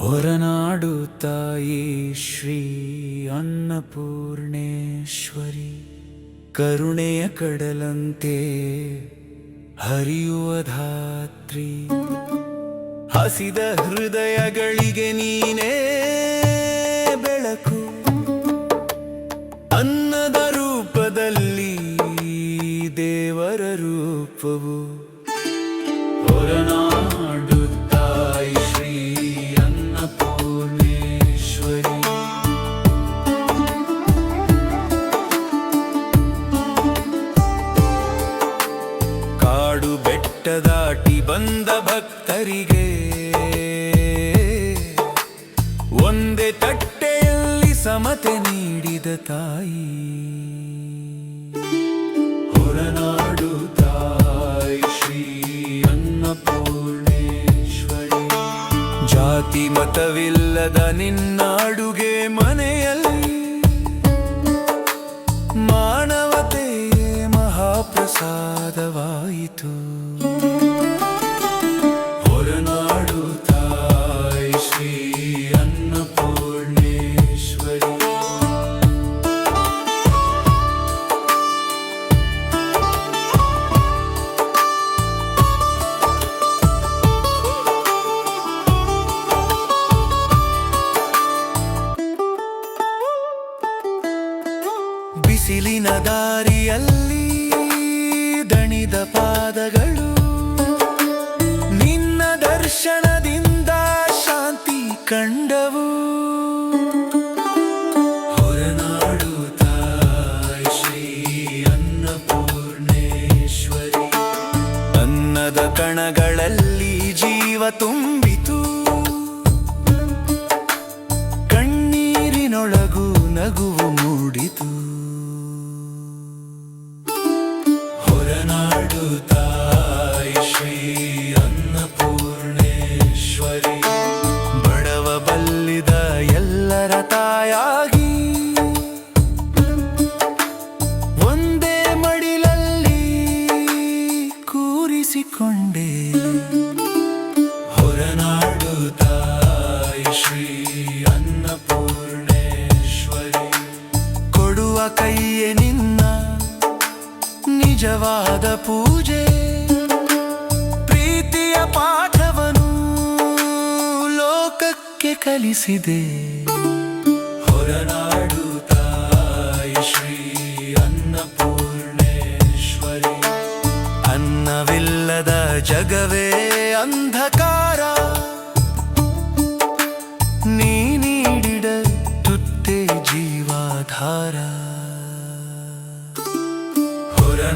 ಹೊರನಾಡು ತಾಯಿ ಶ್ರೀ ಅನ್ನಪೂರ್ಣೇಶ್ವರಿ. ಕರುಣೆಯ ಕಡಲಂತೆ ಹರಿಯುವ ಧಾತ್ರಿ. ಹಸಿದ ಹೃದಯಗಳಿಗೆ ನೀನೇ ಬೆಳಕು. ಅನ್ನದ ರೂಪದಲ್ಲಿ ದೇವರ ರೂಪವು. ಹೊರನಾಡು ದಾಟಿ ಬಂದ ಭಕ್ತರಿಗೆ ಒಂದೇ ತಟ್ಟೆಯಲ್ಲಿ ಸಮತೆ ನೀಡಿದ ತಾಯಿ. ಹೊರನಾಡು ತಾಯಿ ಶ್ರೀ ಅನ್ನಪೂರ್ಣೇಶ್ವರಿ. ಜಾತಿ ಮತವಿಲ್ಲದ ನಿನ್ನಾಡುಗೆ ಮನೆಯಲ್ಲಿ ಮಾನವತೆಯೇ ಮಹಾಪ್ರಸಾದವಾಯಿತು. ಅನ್ನದ ಕಣಗಳಲ್ಲಿ ಜೀವ ತುಂಬಿತು. ಕಣ್ಣೀರಿನೊಳಗು ನಗುವು ಕೈಯೇ ನಿನ್ನ ನಿಜವಾದ ಪೂಜೆ. ಪ್ರೀತಿಯ ಪಾಠವನು ಲೋಕಕ್ಕೆ ಕಲಿಸಿದೆ. ಹೊರನಾಡು ತಾಯಿ ಶ್ರೀ ಅನ್ನಪೂರ್ಣೇಶ್ವರಿ, ಅನ್ನವಿಲ್ಲದ ಜಗವೇ ಅಂಧಕಾರ.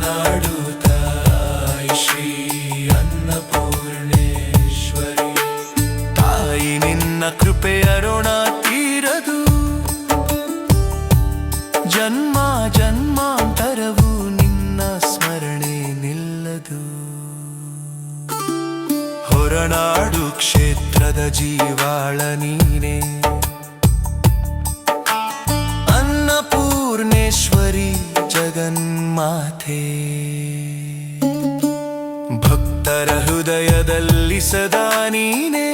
ಹೊರನಾಡು ತಾಯಿ ಶ್ರೀ ಅನ್ನಪೂರ್ಣೇಶ್ವರಿ. ತಾಯಿ ನಿನ್ನ ಕೃಪೆ ಋಣ ತೀರದು. ಜನ್ಮ ಜನ್ಮಾಂತರವು ನಿನ್ನ ಸ್ಮರಣೆ ನಿಲ್ಲದು. ಹೊರನಾಡು ಕ್ಷೇತ್ರದ ಜೀವಾಳ ನೀನೆ. ಅನ್ನಪೂರ್ಣೇಶ್ವರಿ. ಜಗನ್ಮಾತೆ ಭಕ್ತರ ಹೃದಯದಲ್ಲಿ ಸದಾ ನೀನೆ.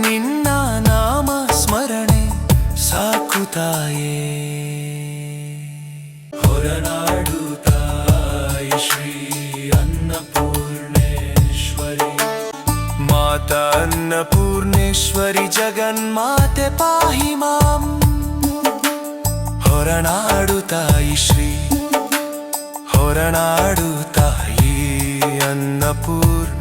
ನಿನ್ನ ನಾಮ ಸ್ಮರಣೆ ಸಾಕು ತಾಯೇ. ಹೊರನಾಡು ತಾಯಿ ಶ್ರೀ ಅನ್ನಪೂರ್ಣೇಶ್ವರಿ. ಮಾತಾ ಅನ್ನಪೂರ್ಣೇಶ್ವರಿ ಜಗನ್ಮಾತೆ ಪಾಹಿ ಮಾಂ ಹೊರನಾಡು ತಾಯಿ ಶ್ರೀ. ಹೊರನಾಡು ತಾಯಿ ಅನ್ನಪೂರ್ಣೇಶ್ವರಿ